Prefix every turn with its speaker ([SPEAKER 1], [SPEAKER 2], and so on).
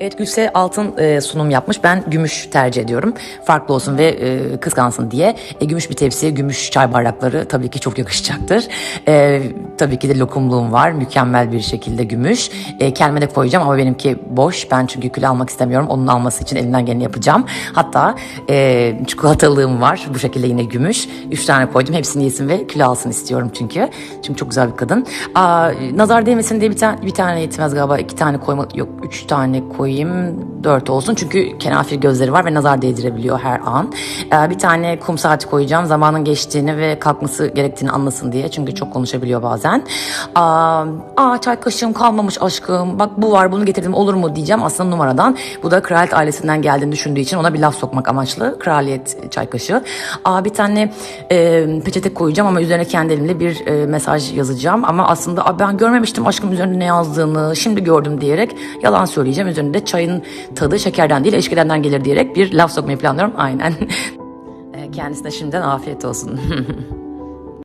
[SPEAKER 1] Evet Gülse altın e, sunum yapmış. Ben gümüş tercih ediyorum. Farklı olsun ve e, kıskansın diye. E, gümüş bir tepsi, gümüş çay bardakları tabii ki çok yakışacaktır. E, tabii ki de lokumluğum var. Mükemmel bir şekilde gümüş. E, kendime de koyacağım ama benimki boş. Ben çünkü kilo almak istemiyorum. Onun alması için elimden geleni yapacağım. Hatta e, çikolatalığım var. Bu şekilde yine gümüş. Üç tane koydum. Hepsini yesin ve kilo alsın istiyorum çünkü. Çünkü çok güzel bir kadın. Aa, nazar değmesin diye bir tane, bir tane yetmez galiba. iki tane koyma, yok üç tane koyayım. Dört olsun. Çünkü kenafir gözleri var ve nazar değdirebiliyor her an. Ee, bir tane kum saati koyacağım. Zamanın geçtiğini ve kalkması gerektiğini anlasın diye. Çünkü çok konuşabiliyor bazen. Aa, aa çay kaşığım kalmamış aşkım. Bak bu var bunu getirdim olur mu diyeceğim aslında numaradan. Bu da kraliyet ailesinden geldiğini düşündüğü için ona bir laf sokmak amaçlı. Kraliyet çay kaşığı. Aa, bir tane e, peçete koyacağım ama üzerine kendi elimle bir e, mesaj yazacağım. Ama aslında "Aa, ben görmemiştim aşkım üzerinde ne yazdığını. Şimdi gördüm diyerek yalan söyleyeceğim. Üzerinde çayın tadı şekerden değil eşkidenden gelir diyerek bir laf sokmayı planlıyorum. Aynen. E, Kendisine şimdiden afiyet olsun.